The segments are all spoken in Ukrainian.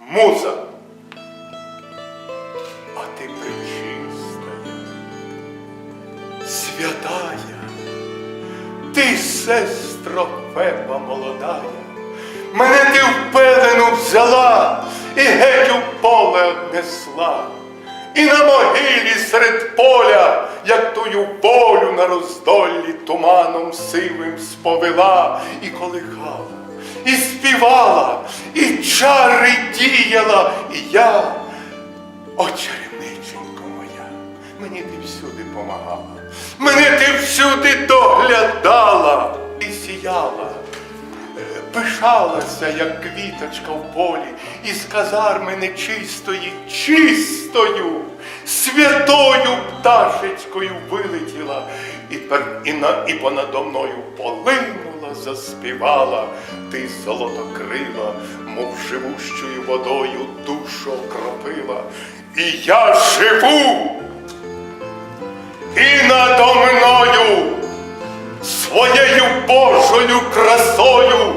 муза. А ти причистая, святая, ти, сестро Феба молодая, мене ти в пелену взяла і геть у поле однесла. І на могилі серед поля, як тую полю на роздоллі туманом сивим сповела. І колихала, і співала, і чари діяла, і я, о чарівниченько моя, мені ти всюди помагала, мене ти всюди доглядала і сіяла. Е, Пишалася, як квіточка в полі, із казарми нечистої, чистою, святою пташечкою вилетіла, і, пер, і, на, і понадо мною полинула, заспівала, ти золотокрила, мов живущою водою душу окропила. І я живу, і надо мною своєю Божою красою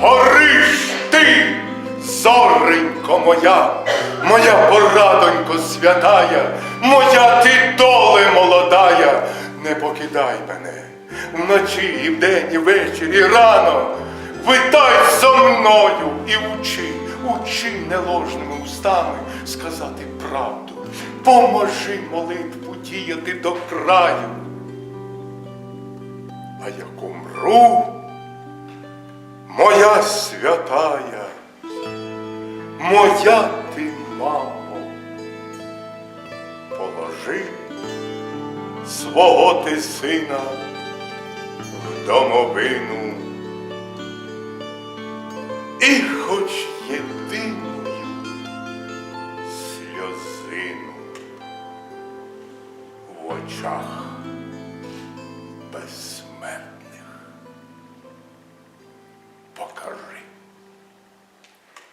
гориш ти, зоренько моя, моя порадонько святая, моя ти доле молодая, не покидай мене вночі, і вдень, і ввечері, рано. Витай зо мною і учи, учи неложними устами сказати правду. Поможи молитву діяти до краю. А як умру, моя святая, моя мамо, положи свого ти сина в домовину. І хоч єдиною сльозину в очах без